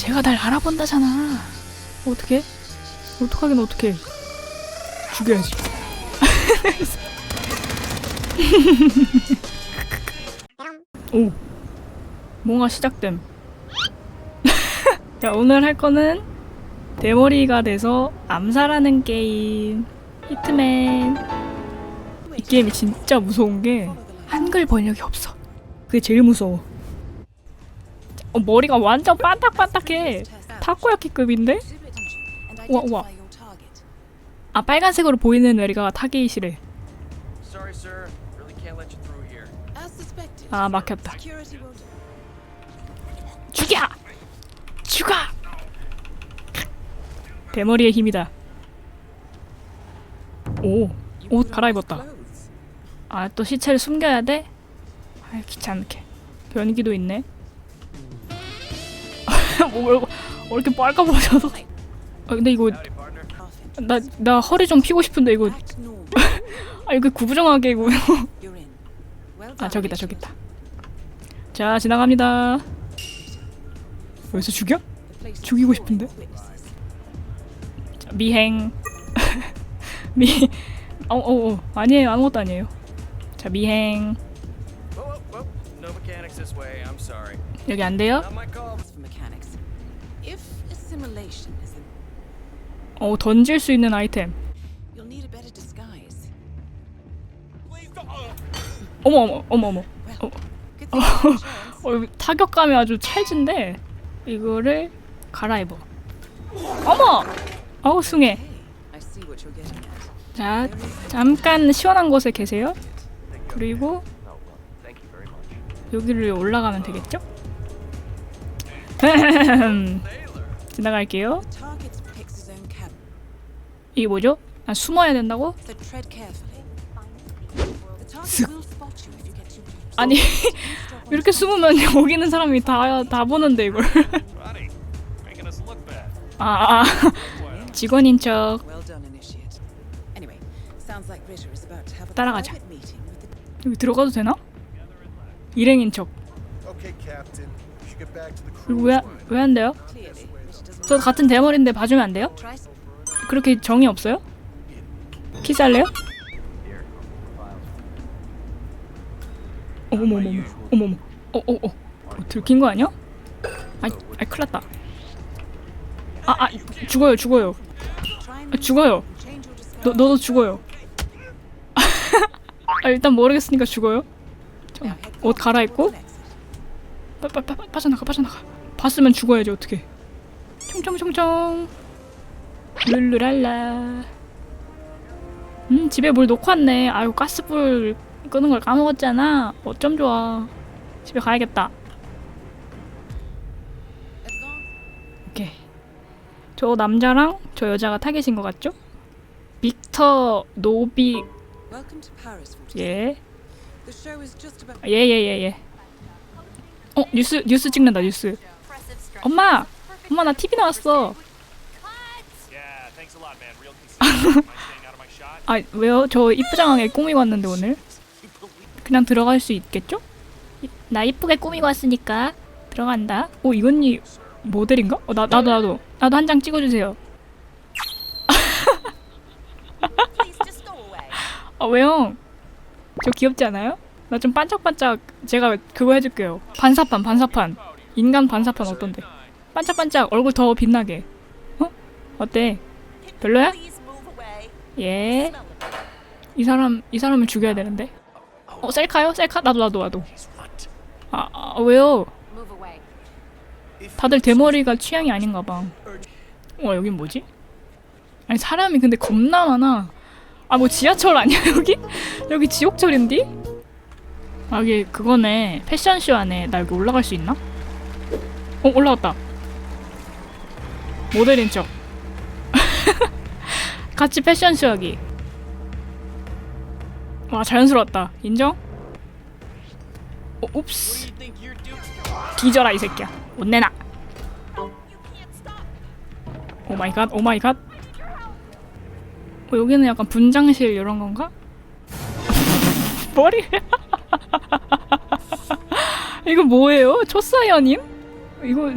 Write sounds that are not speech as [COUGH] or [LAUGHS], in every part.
제가 날 알아본다잖아. 어떻게? 어떡하긴 어떡해. 죽여야지. [LAUGHS] 오. 뭔가 시작됨. [LAUGHS] 자, 오늘 할 거는 대머리가 돼서 암살하는 게임. 히트맨. 이 게임이 진짜 무서운 게 한글 번역이 없어. 그게 제일 무서워. 어, 머리가 완전 반딱반딱해. 타코야키급인데? 우와, 우와. 아 빨간색으로 보이는 through here. 아 막혔다. 죽여! 죽어! 대머리의 힘이다. 오, 옷 갈아입었다. 아 또 시체를 숨겨야 돼? 아 귀찮게. 변기도 있네. [LAUGHS] 뭐 어, 이렇게 빨가버져서. 아 근데 이거. 나 나 허리 좀 피고 싶은데 이거 [LAUGHS] 아 이거 구부정하게 이거 아 저기다 저기다 자 지나갑니다 여기서 죽여? 죽이고 싶은데? 자, 미행 [LAUGHS] 미 어어 어, 아니에요 아무것도 아니에요 자 미행. 여기 안 돼요? 어 던질 수 있는 아이템. 어머 어머 어머 어머 어. 어 타격감이 아주 찰진데 이거를 갈아입어 어머 어우 숭해. 자 잠깐 시원한 곳에 계세요 그리고 Oh. 여기를 올라가면 되겠죠? 지나갈게요. 이게 뭐죠? 아, 숨어야 된다고? close. 아니 이렇게 숨으면 여기 있는 사람이 다 다 보는데 이걸. 아, 아 직원인 척 따라가자. 여기 들어가도 되나? 일행인 척. 이거 왜 line. 왜안 돼요? 저 같은 대머리인데 봐주면 안 돼요? 그렇게 정이 없어요? 키스할래요? 어머머머 어머머 어어어 어, 어, 들킨 거 아니야? 아이 아이 큰일 났다 아아 죽어요 죽어요 아, 죽어요. 너 너도 죽어요 [LAUGHS] 아 일단 모르겠으니까 죽어요 Now head 옷 forward 갈아입고. 빠, 빠, 빠, 빠져나가 빠져나가 봤으면 죽어야지 어떻게 총총총총 룰루랄라 음 집에 뭘 놓고 왔네 아유 가스불 끄는 걸 까먹었잖아 어쩜 좋아 집에 가야겠다. 오케이 저 남자랑 저 여자가 타겟인 것 같죠? 빅터 노비 Welcome to Paris, 47. 예 The show is just about. 예, 예, 예, 예. 어, 뉴스, 뉴스 찍는다, 뉴스. 엄마! 엄마, 나 TV 나왔어. [LAUGHS] 아, 왜요? 저 이쁘장하게 꾸미고 왔는데, 오늘. 그냥 들어갈 수 있겠죠? 이- 나 이쁘게 꾸미고 왔으니까. 들어간다. 오, 이건니 모델인가? 어, 나, 나도, 나도. 나도 한 장 찍어주세요. 아, [LAUGHS] 왜요? 저 귀엽지 않아요? 나 좀 반짝반짝, 제가 그거 해줄게요. 반사판, 반사판. 인간 반사판 어떤데? 반짝반짝 얼굴 더 빛나게. 어? 어때? 별로야? 예. 이 사람 이 사람을 죽여야 되는데. 어 셀카요? 셀카? 나도 나도 나도. 아, 아 왜요? 다들 대머리가 취향이 아닌가 봐. 와 여긴 뭐지? 아니 사람이 근데 겁나 많아. 아 뭐 지하철 아니야 [LAUGHS] 여기? 여기 지옥철인디? 아 여기 그거네 패션쇼 안에 나 여기 올라갈 수 있나? 어 올라갔다. 모델인 척. [LAUGHS] 같이 패션쇼 하기. 와 자연스러웠다. 인정? 어, 옵스. 뒤져라 이 새끼야. 못 내놔. 오 마이 갓. 오 마이 갓. 어, 여기는 약간 분장실 이런 건가? [LAUGHS] 머리. [LAUGHS] 이거 뭐예요? 초사연임? 이거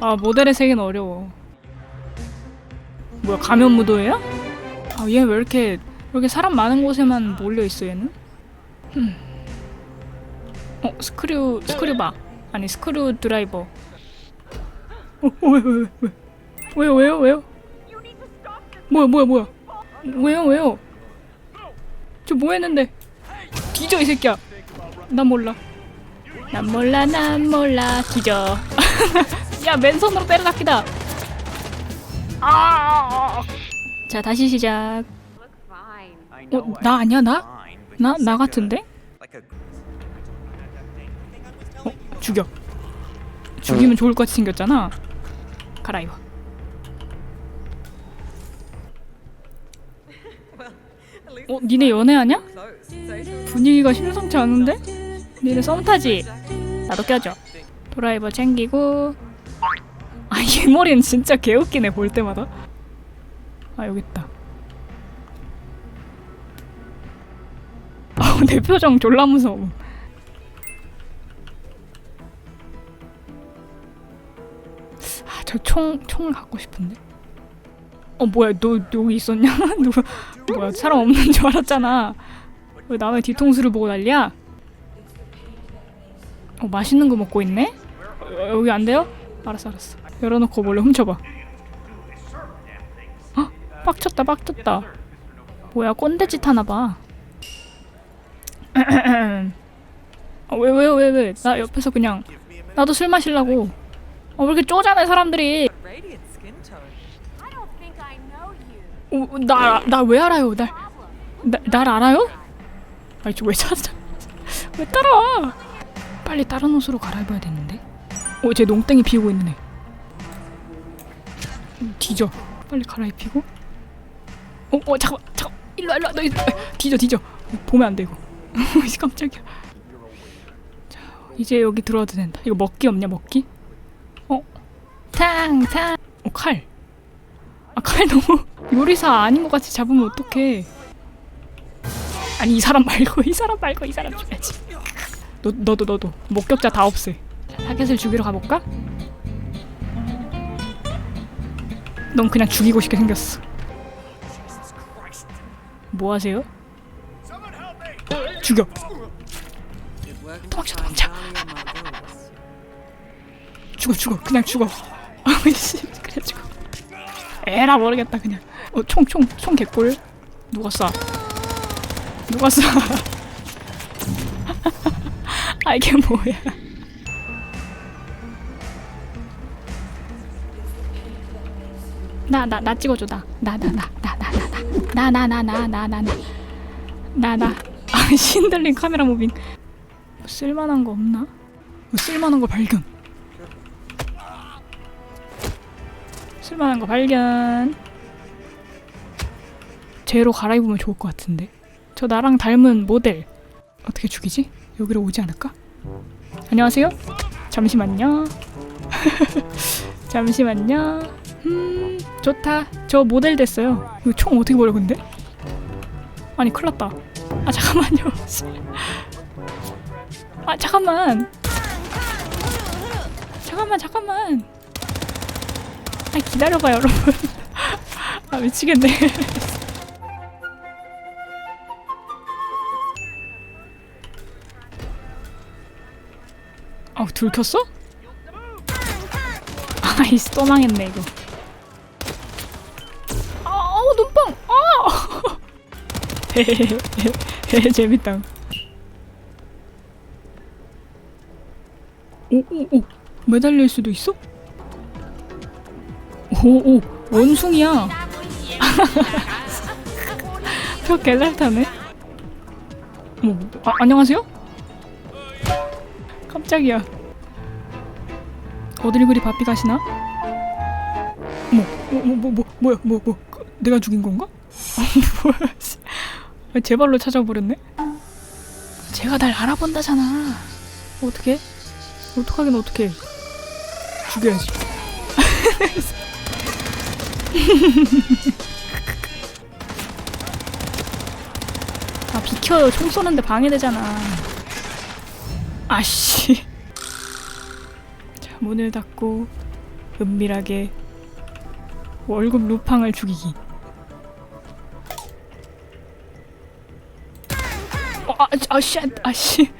아 모델의 세계는 어려워. 뭐야 가면 무도회야? 아 얘 왜 이렇게 이렇게 사람 많은 곳에만 몰려 있어 얘는? 흠. 어 스크류 스크류 바 아니 스크류 드라이버. 어왜왜 왜 왜, 왜요 왜요 왜요? 뭐야 뭐야 뭐야? 왜요 왜요? 저 뭐 했는데? 뒤져 이 새끼야. 난 몰라. 난 몰라 난 몰라 뒤져. [LAUGHS] 야 맨손으로 때려잡기다. 아. 자 다시 시작. 어 나 아니야 나? 나 나 같은데? 어 죽여. 죽이면 좋을 것 같이 생겼잖아. 갈아입어. 어 니네 연애하냐? 분위기가 심상치 않은데? 니네 썸 타지? 나도 껴줘. 드라이버 챙기고. 아, 이 머리는 진짜 개웃기네, 볼 때마다. 아, 여기 있다. 아, [LAUGHS] 내 표정 졸라 무서워. 아, 저 총, 총을 갖고 싶은데? 어, 뭐야, 너, 너 여기 있었냐? [LAUGHS] 누구, 뭐야, 사람 없는 줄 알았잖아. 왜 남의 뒤통수를 보고 난리야? 어, 맛있는 거 먹고 있네? 어, 여기 안 돼요? 알았어, 알았어. 열어놓고 몰래 훔쳐봐. 헉, 빡쳤다, 빡쳤다. 뭐야, 꼰대짓 하나봐. [CLEARS THROAT] 어, 왜, 왜, 왜, 왜? 나 옆에서 그냥, 나도 술 마시려고. 어, 왜 이렇게 쪼잔해, 사람들이. Radiant skin tone. I don't think I know you. 어, 나, 나 왜 알아요? 날, 나, 날 알아요? 아니, 저왜 찾아? [LAUGHS] 왜 따라와? 빨리 다른 옷으로 갈아입어야 되는데. 어, 쟤 농땡이 피우고 있네. 음, 뒤져. 빨리 갈아입히고. 어, 어, 잠깐, 잠깐. 일로, 와, 일로, 와. 너 일로. 와. 뒤져, 뒤져. 보면 안. [LAUGHS] 씨, 깜짝이야. 자, 이제 여기 들어와도 된다. 이거 먹기 없냐, 먹기? 어, 탕, 탕. 어, 칼. 아, 칼 너무 [LAUGHS] 요리사 아닌 것 같이 잡으면 어떡해. 아니, 이 사람 말고, 이 사람 말고, 이 사람 죽여야지. 너, 너도, 너도. 목격자 다 없애. 타겟을 죽이러 가볼까? 넌 그냥 죽이고 싶게 생겼어. 뭐 하세요? 죽여. 도망쳐, 도망쳐. 죽어, 죽어. 그냥 죽어. [LAUGHS] 아이씨, 그래 죽어. 에라 모르겠다 그냥. 어, 총, 총, 총 개꿀. 누가 쏴? 누가 쏴? [LAUGHS] 아 이게 뭐야? 나 나 나 찍어줘 나나나 나 나 나 나 나 나 나 나 나 나 나 나 아 신들린 카메라 무빙 뭐 쓸만한 거 없나? 뭐 쓸만한 거 발견 쓸만한 거 발견 쟤로 갈아입으면 좋을 것 같은데 저 나랑 닮은 모델 어떻게 죽이지? 여기로 오지 않을까? 안녕하세요 잠시만요 잠시만요 음 좋다. 저 모델 됐어요. 이거 총 어떻게 버려 근데? 아니 큰일 났다. 아 잠깐만요. [LAUGHS] 아 잠깐만. 잠깐만 잠깐만. 아 기다려봐요 여러분. [LAUGHS] 아 미치겠네. 아우 들켰어? 아이씨 또 망했네 이거 [LAUGHS] 재밌다 오오오 매달릴 수도 있어? 오오 원숭이야 [LAUGHS] 저 개잘 타네 뭐, 아, 안녕하세요? 깜짝이야 어딜 그리 바삐 가시나? 뭐, 뭐, 뭐, 뭐, 뭐, 뭐야, 뭐, 뭐, 그, 내가 죽인 건가? [LAUGHS] 뭐야, 씨. 아, 제 발로 찾아버렸네? 제가 날 알아본다잖아. 어떻게? 어떡하긴 어떡해. 죽여야지. [LAUGHS] 아, 비켜요. 총 쏘는데 방해되잖아. 아씨. 자, 문을 닫고 은밀하게 월급 루팡을 죽이기. 아, 아, 씨, 아, 씨.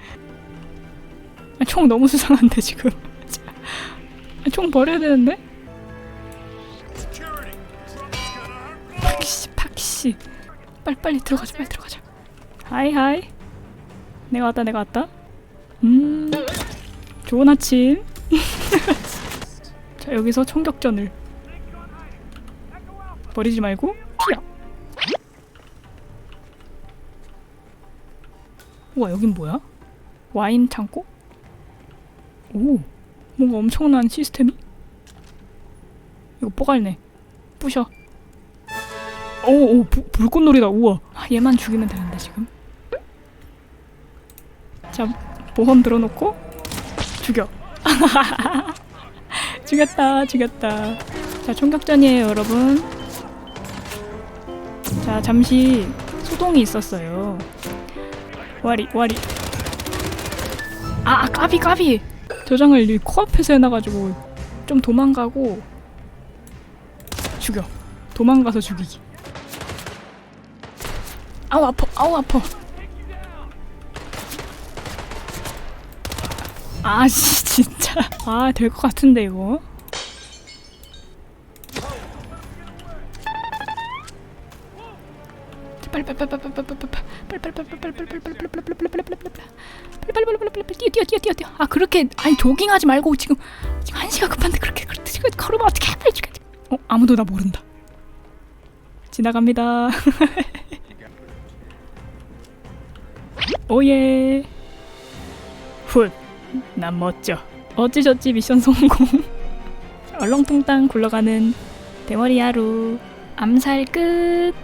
아, 총 너무 수상한데 지금. 아, 총 버려야 되는데? 팍씨, 팍씨. 빨리 빨리 들어가자, 빨리 들어가자. 하이 하이. 내가 왔다, 내가 왔다. 음, 좋은 아침. [LAUGHS] 자 여기서 총격전을 버리지 말고 튀어. 우와 여긴 뭐야? 와인 창고? 오 뭔가 엄청난 시스템이? 이거 뽀갈네. 부셔. 오오 불꽃놀이다. 우와. 아, 얘만 죽이면 되는데 지금? 자 보험 들어놓고 죽여. [LAUGHS] 죽였다 죽였다. 자 총격전이에요 여러분. 자 잠시 소동이 있었어요 와리 와리. 아 아, 까비 까비. 저장을 이 코앞에서 해놔가지고 좀 도망가고 죽여. 도망가서 죽이기. 아우 아파 아우 아파. 아씨 [LAUGHS] 진짜. 아 될 것 같은데 이거 뛰어 뛰어 뛰어 뛰어 뛰어 아 그렇게 아니 조깅하지 말고 지금 지금 한 시가 급한데 그렇게 그렇게 걸으면 어떻게 빨리 죽여 어 아무도 나 모른다 지나갑니다 오예 훗난 멋져 어찌저찌 미션 성공 얼렁뚱땅 굴러가는 대머리 하루 암살 끝